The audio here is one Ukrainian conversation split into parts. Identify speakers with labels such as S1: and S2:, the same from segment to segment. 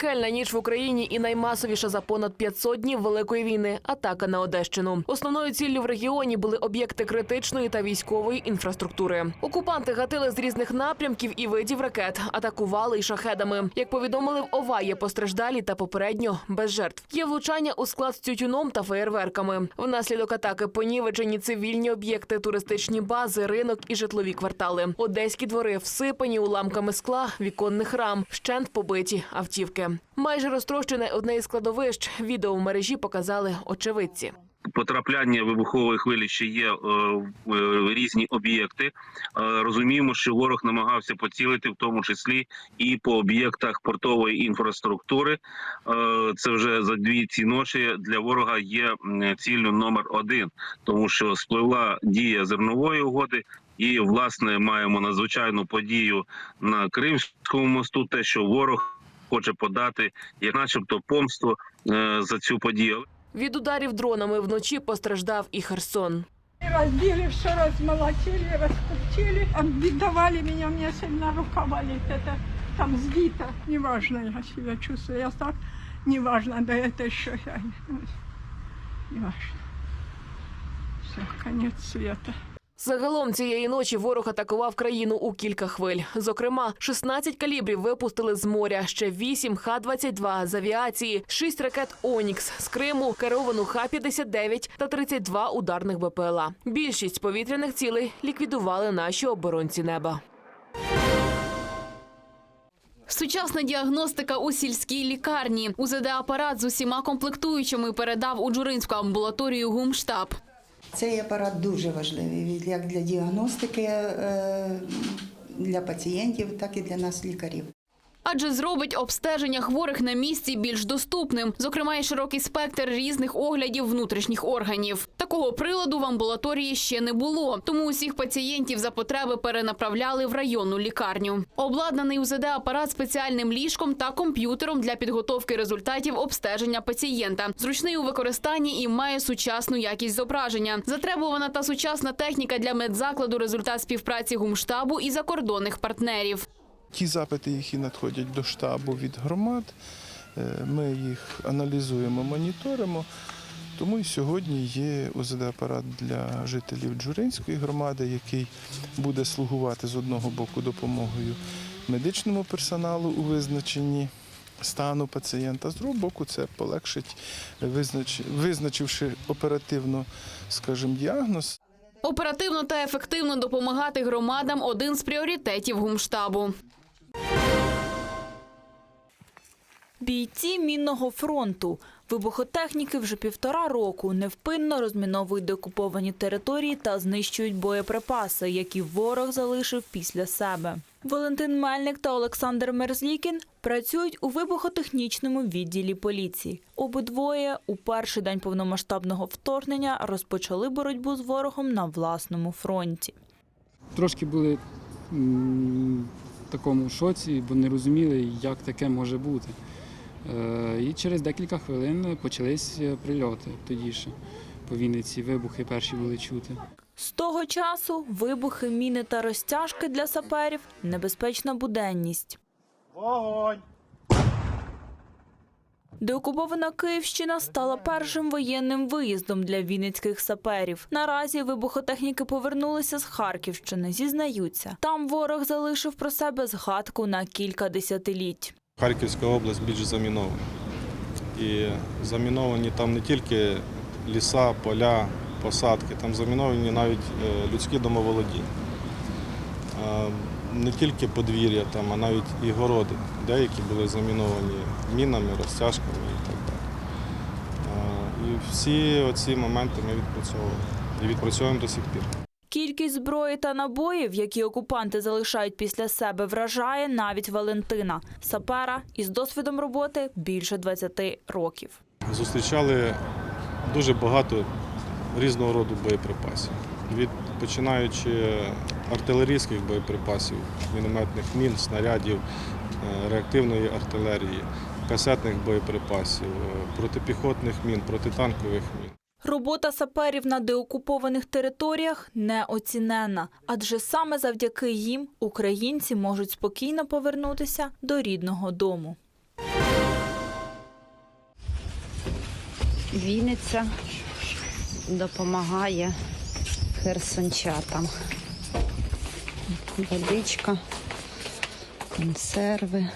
S1: Пекельна ніч в Україні і наймасовіша за понад 500 днів великої війни атака на Одещину. Основною ціллю в регіоні були об'єкти критичної та військової інфраструктури. Окупанти гатили з різних напрямків і видів ракет, атакували й шахедами. Як повідомили в ОВА, є постраждалі та попередньо без жертв. Є влучання у склад з тютюном та феєрверками. Внаслідок атаки понівечені цивільні об'єкти, туристичні бази, ринок і житлові квартали. Одеські двори всипані уламками скла, віконних рам, вщент побиті автівки. Майже розтрощене одне із складовищ. Відео в мережі показали очевидці.
S2: потрапляння вибухової хвилі ще є е, в е, різні об'єкти. Е, розуміємо, що ворог намагався поцілити, в тому числі і по об'єктах портової інфраструктури. Це вже за дві ці ночі для ворога є ціллю номер один, тому що спливла дія зернової угоди. І власне маємо надзвичайну подію на Кримському мосту. Те, що ворог хоче подати, як, начебто, помсту е, за цю подію.
S1: Від ударів дронами вночі постраждав і Херсон.
S3: Разбили, все размолотили, раскрутили. Отдавали меня, у меня сильно рука болит. Это там сбито. Неважно, я себя чувствую. Я так, неважно, да это еще я. Неважно. Все, конец света.
S1: Загалом цієї ночі ворог атакував країну у кілька хвиль. Зокрема, 16 калібрів випустили з моря, ще 8 Х-22 з авіації, 6 ракет Онікс з Криму, керовану Х-59 та 32 ударних БПЛА. Більшість повітряних цілей ліквідували наші оборонці неба.
S4: Сучасна діагностика у сільській лікарні. УЗД-апарат з усіма комплектуючими передав у Джуринську амбулаторію Гумштаб.
S5: Цей апарат дуже важливий як для діагностики е, для пацієнтів, так і для нас, лікарів.
S4: Адже зробить обстеження хворих на місці більш доступним, зокрема і широкий спектр різних оглядів внутрішніх органів. Такого приладу в амбулаторії ще не було, тому усіх пацієнтів за потреби перенаправляли в районну лікарню. Обладнаний УЗД апарат спеціальним ліжком та комп'ютером для підготовки результатів обстеження пацієнта. Зручний у використанні і має сучасну якість зображення. Затребувана та сучасна техніка для медзакладу результат співпраці гумштабу і закордонних партнерів.
S6: Ті запити, які надходять до штабу від громад, е, ми їх аналізуємо, моніторимо. Тому і сьогодні є ОЗД-апарат для жителів Джуринської громади, який буде слугувати з одного боку допомогою медичному персоналу у визначенні стану пацієнта, з другого боку, це полегшить, визнач- визначивши оперативно, скажімо, діагноз.
S4: Оперативно та ефективно допомагати громадам один з пріоритетів гумштабу.
S7: Бійці мінного фронту. Вибухотехніки вже півтора року невпинно розміновують деокуповані території та знищують боєприпаси, які ворог залишив після себе. Валентин Мельник та Олександр Мерзлікін працюють у вибухотехнічному відділі поліції. Обидвоє у перший день повномасштабного вторгнення розпочали боротьбу з ворогом на власному фронті.
S8: трошки були такому шоці, бо не розуміли, як таке може бути. Е, І через декілька хвилин почались е, прильоти тоді ще по Вінниці. Вибухи перші були чути.
S7: З того часу вибухи, міни та розтяжки для саперів небезпечна буденність. Деокупована Київщина стала першим воєнним виїздом для вінницьких саперів. Наразі вибухотехніки повернулися з Харківщини. Зізнаються, там ворог залишив про себе згадку на кілька десятиліть.
S9: Харківська область більш замінована. І заміновані там не тільки ліса, поля, посадки, там заміновані навіть е, людські домоволодіння. Не тільки подвір'я, там, а навіть і городи. Деякі були заміновані мінами, розтяжками і так далі. І всі оці моменти ми відпрацьовуємо. І відпрацьовуємо до сих пір.
S7: Кількість зброї та набоїв, які окупанти залишають після себе, вражає навіть Валентина, сапера із досвідом роботи більше 20 років.
S9: Зустрічали дуже багато різного роду боєприпасів. Від починаючи артилерійських боєприпасів, мінометних мін, снарядів, е, реактивної артилерії, касетних боєприпасів, е, протипіхотних мін, протитанкових мін.
S7: Робота саперів на деокупованих територіях неоціненна, адже саме завдяки їм українці можуть спокійно повернутися до рідного дому.
S10: Вінниця допомагає херсончатам. Водичка, консерви.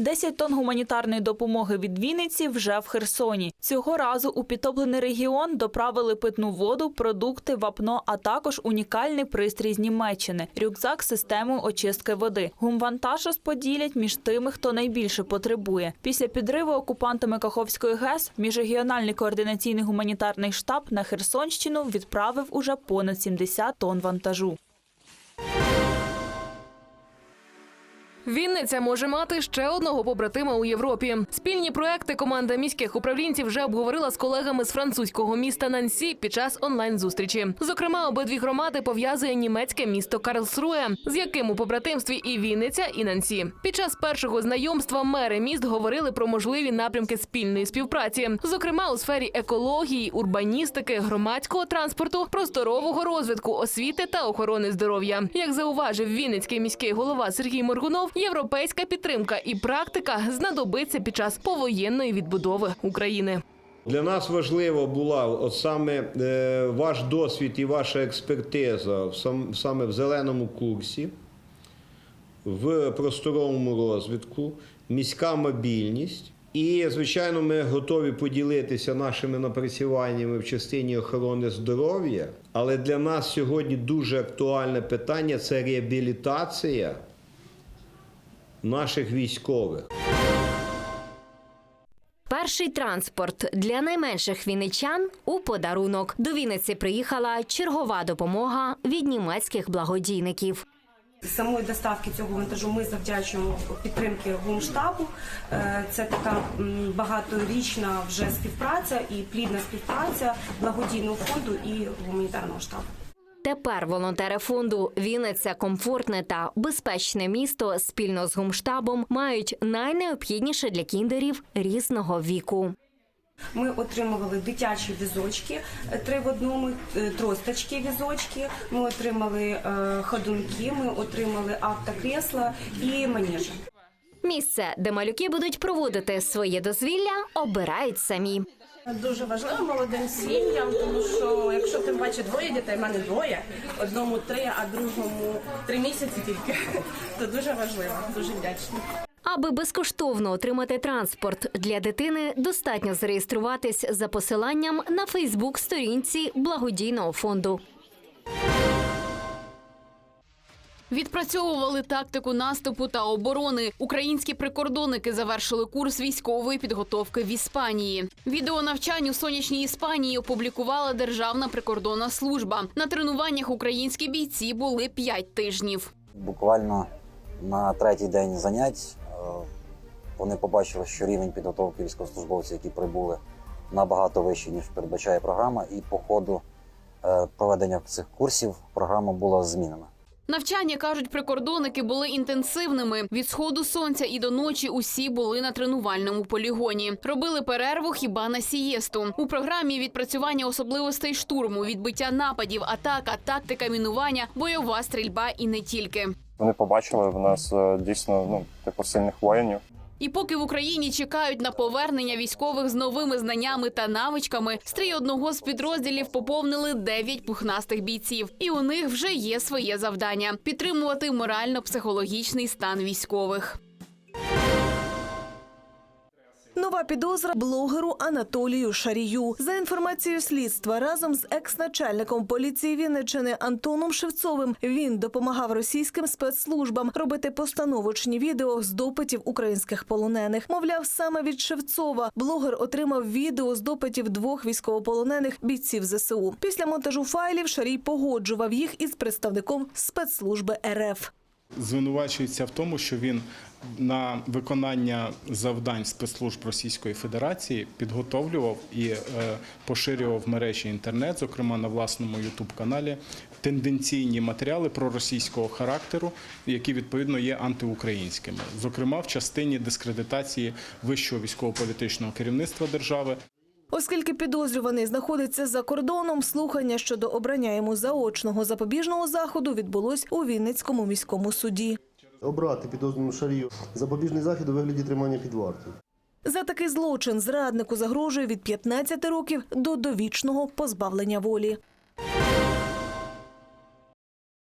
S7: 10 тонн гуманітарної допомоги від Вінниці вже в Херсоні. Цього разу у підтоплений регіон доправили питну воду, продукти, вапно, а також унікальний пристрій з Німеччини – рюкзак з очистки води. Гумвантаж розподілять між тими, хто найбільше потребує. Після підриву окупантами Каховської ГЕС міжрегіональний координаційний гуманітарний штаб на Херсонщину відправив уже понад 70 тонн вантажу.
S1: Вінниця може мати ще одного побратима у Європі. Спільні проекти команда міських управлінців вже обговорила з колегами з французького міста Нансі під час онлайн-зустрічі. Зокрема, обидві громади пов'язує німецьке місто Карлсруе, з яким у побратимстві і Вінниця, і Нансі. Під час першого знайомства мери міст говорили про можливі напрямки спільної співпраці, зокрема у сфері екології, урбаністики, громадського транспорту, просторового розвитку, освіти та охорони здоров'я. Як зауважив Вінницький міський голова Сергій Моргунов, європейська підтримка і практика знадобиться під час повоєнної відбудови України.
S11: Для нас важливо була от саме е, ваш досвід і ваша експертиза саме в зеленому курсі, в просторовому розвитку, міська мобільність. І, звичайно, ми готові поділитися нашими напрацюваннями в частині охорони здоров'я. Але для нас сьогодні дуже актуальне питання це реабілітація наших військових.
S12: Перший транспорт для найменших вінничан у подарунок. До Вінниці приїхала чергова допомога від німецьких благодійників.
S13: Самої доставки цього вантажу ми завдячуємо підтримки гумштабу. Е, Це така багаторічна вже співпраця і плідна співпраця благодійного фонду і гуманітарного штабу.
S12: Тепер волонтери фонду Вінниця комфортне та безпечне місто спільно з гумштабом мають найнеобхідніше для кіндерів різного віку.
S13: Ми отримували дитячі візочки е, три в одному, е, тросточки візочки. Ми отримали е, ходунки, ми отримали автокресла і манежі.
S12: Місце, де малюки будуть проводити своє дозвілля, обирають самі.
S14: Дуже важливо молодим сім'ям, тому що якщо тим паче двоє дітей, в мене двоє, одному три, а другому три місяці тільки, то дуже важливо, дуже вдячна.
S12: Аби безкоштовно отримати транспорт для дитини, достатньо зареєструватись за посиланням на Фейсбук-сторінці благодійного фонду.
S4: Відпрацьовували тактику наступу та оборони. Українські прикордонники завершили курс військової підготовки в Іспанії. Відео навчань у сонячній Іспанії опублікувала Державна прикордонна служба. На тренуваннях українські бійці були п'ять тижнів.
S15: Буквально на третій день занять е, вони побачили, що рівень підготовки військовослужбовців, які прибули, набагато вищий, ніж передбачає програма, і по ходу е, проведення цих курсів програма була змінена.
S4: Навчання кажуть, прикордонники були інтенсивними. Від сходу сонця і до ночі усі були на тренувальному полігоні. Робили перерву хіба на сієсту. У програмі відпрацювання особливостей штурму, відбиття нападів, атака, тактика мінування, бойова стрільба і не тільки.
S16: Вони побачили в нас е, дійсно ну типу сильних воїнів.
S4: І поки в Україні чекають на повернення військових з новими знаннями та навичками, стрій одного з підрозділів поповнили 9 пухнастих бійців, і у них вже є своє завдання підтримувати морально-психологічний стан військових.
S17: Нова підозра блогеру Анатолію Шарію. За інформацією слідства, разом з екс-начальником поліції Вінниччини Антоном Шевцовим він допомагав російським спецслужбам робити постановочні відео з допитів українських полонених. Мовляв, саме від Шевцова блогер отримав відео з допитів двох військовополонених бійців ЗСУ. Після монтажу файлів Шарій погоджував їх із представником спецслужби РФ.
S6: Звинувачується в тому, що він на виконання завдань спецслужб Російської Федерації підготовлював і е, поширював в мережі інтернет, зокрема на власному ютуб-каналі, тенденційні матеріали проросійського характеру, які відповідно є антиукраїнськими, зокрема в частині дискредитації вищого військово-політичного керівництва держави.
S17: Оскільки підозрюваний знаходиться за кордоном, слухання щодо обрання йому заочного запобіжного заходу відбулось у Вінницькому міському суді.
S18: Обрати підозрюваному шарію запобіжний захід у вигляді тримання під вартою.
S17: За такий злочин зраднику загрожує від 15 років до довічного позбавлення волі.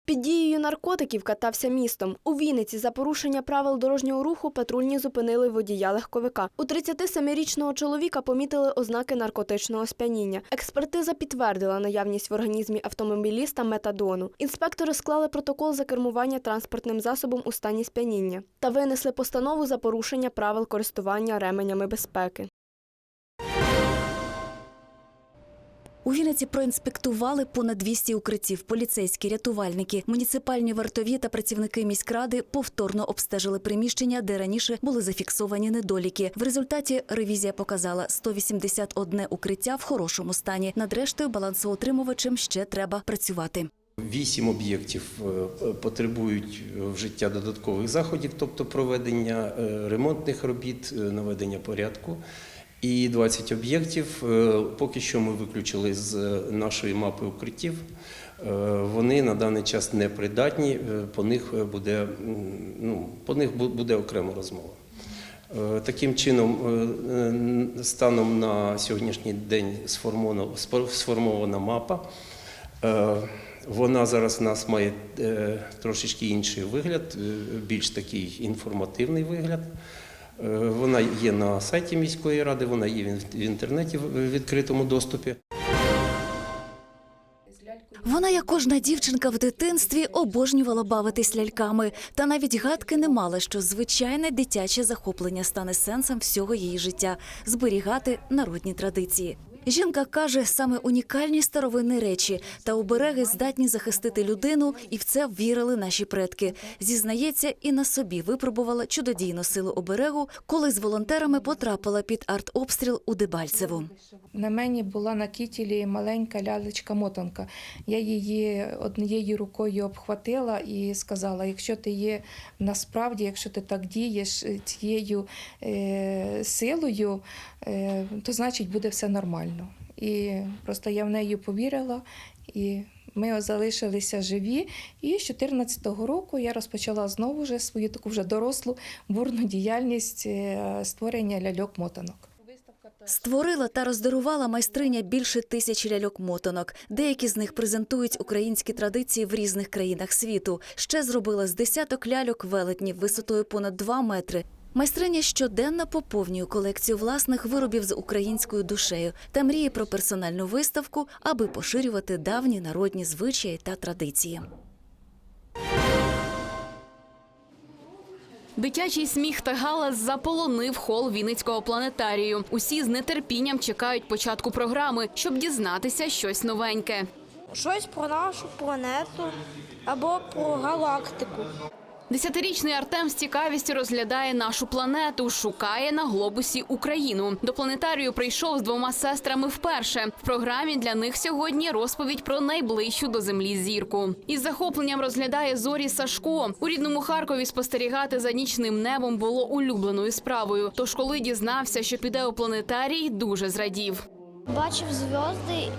S18: Під дією наркотиків катався містом. У Вінниці за порушення правил дорожнього руху патрульні зупинили водія легковика. У 37-річного чоловіка помітили ознаки наркотичного сп'яніння. Експертиза підтвердила наявність в організмі автомобіліста метадону. Інспектори склали протокол за кермування транспортним засобом у стані сп'яніння та винесли постанову за порушення правил користування ременями безпеки.
S19: У Вінниці проінспектували понад 200 укриттів. Поліцейські, рятувальники, муніципальні вартові та працівники міськради повторно обстежили приміщення, де раніше були зафіксовані недоліки. В результаті ревізія показала 181 укриття в хорошому стані. Над рештою балансоутримувачем ще треба працювати.
S20: Вісім об'єктів е, потребують вжиття додаткових заходів, тобто проведення е, ремонтних робіт, е, наведення порядку. І 20 об'єктів е, поки що ми виключили з нашої мапи укриттів. Е, Вони на даний час не придатні, е, по них буде, ну, по них буде окрема розмова. Е, Таким чином, е, е, станом на сьогоднішній день сформована, мапа. Е, Вона зараз в нас має е, трошечки інший вигляд, е, більш такий інформативний вигляд. Е, Вона є на сайті міської ради, вона є в інтернеті в відкритому доступі.
S19: Вона, як кожна дівчинка в дитинстві, обожнювала бавитись ляльками, та навіть гадки не мала, що звичайне дитяче захоплення стане сенсом всього її життя зберігати народні традиції. Жінка каже, саме унікальні старовинні речі та обереги здатні захистити людину, і в це вірили наші предки. Зізнається, і на собі випробувала чудодійну силу оберегу, коли з волонтерами потрапила під артобстріл у Дебальцево.
S21: На мені була на кітілі маленька лялечка-мотанка. Я її однією рукою обхватила і сказала: якщо ти є насправді, якщо ти так дієш цією е, силою, то значить буде все нормально. І просто я в неї повірила. І ми залишилися живі. І з 2014 року я розпочала знову вже свою таку вже дорослу бурну діяльність е, створення ляльок-мотанок.
S19: Створила та роздарувала майстриня більше тисяч ляльок-мотанок. Деякі з них презентують українські традиції в різних країнах світу. Ще зробила з десяток ляльок велетнів висотою понад 2 метри. Майстриня щоденно поповнює колекцію власних виробів з українською душею та мріє про персональну виставку, аби поширювати давні народні звичаї та традиції.
S4: Дитячий сміх та галас заполонив хол Вінницького планетарію. Усі з нетерпінням чекають початку програми, щоб дізнатися щось новеньке.
S22: Щось про нашу планету або про галактику.
S4: Десятирічний Артем з цікавістю розглядає нашу планету, шукає на глобусі Україну. До планетарію прийшов з двома сестрами вперше. В програмі для них сьогодні розповідь про найближчу до землі зірку. Із захопленням розглядає зорі Сашко. У рідному Харкові спостерігати за нічним небом було улюбленою справою. Тож, коли дізнався, що піде у планетарій, дуже зрадів.
S22: Бачив зв'язки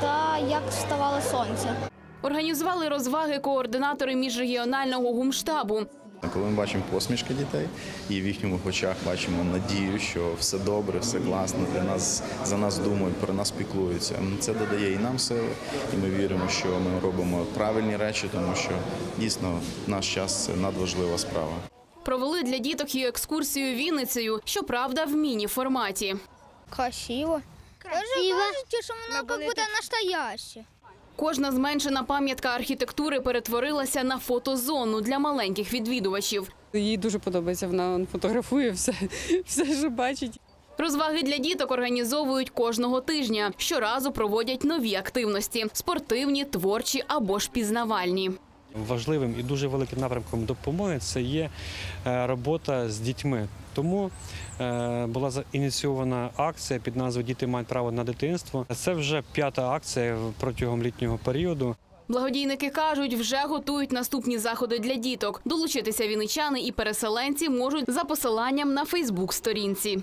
S22: та як вставало сонце.
S4: Організували розваги координатори міжрегіонального гумштабу.
S23: Коли ми бачимо посмішки дітей і в їхніх очах бачимо надію, що все добре, все класно, для нас за нас думають, про нас піклуються. Це додає і нам сили, і ми віримо, що ми робимо правильні речі, тому що дійсно наш час це надважлива справа.
S4: Провели для діток і екскурсію Вінницею, щоправда, в міні-форматі.
S22: Красиво. Красиво. Кажуть, що воно як будто настояще.
S4: Кожна зменшена пам'ятка архітектури перетворилася на фотозону для маленьких відвідувачів.
S24: Їй дуже подобається, вона фотографує все, все, що бачить.
S4: Розваги для діток організовують кожного тижня. Щоразу проводять нові активності спортивні, творчі або ж пізнавальні.
S25: Важливим і дуже великим напрямком допомоги це є е, робота з дітьми. Тому е, була ініційована акція під назвою Діти мають право на дитинство. Це вже п'ята акція протягом літнього періоду.
S4: Благодійники кажуть, вже готують наступні заходи для діток. Долучитися віничани і переселенці можуть за посиланням на Фейсбук-сторінці.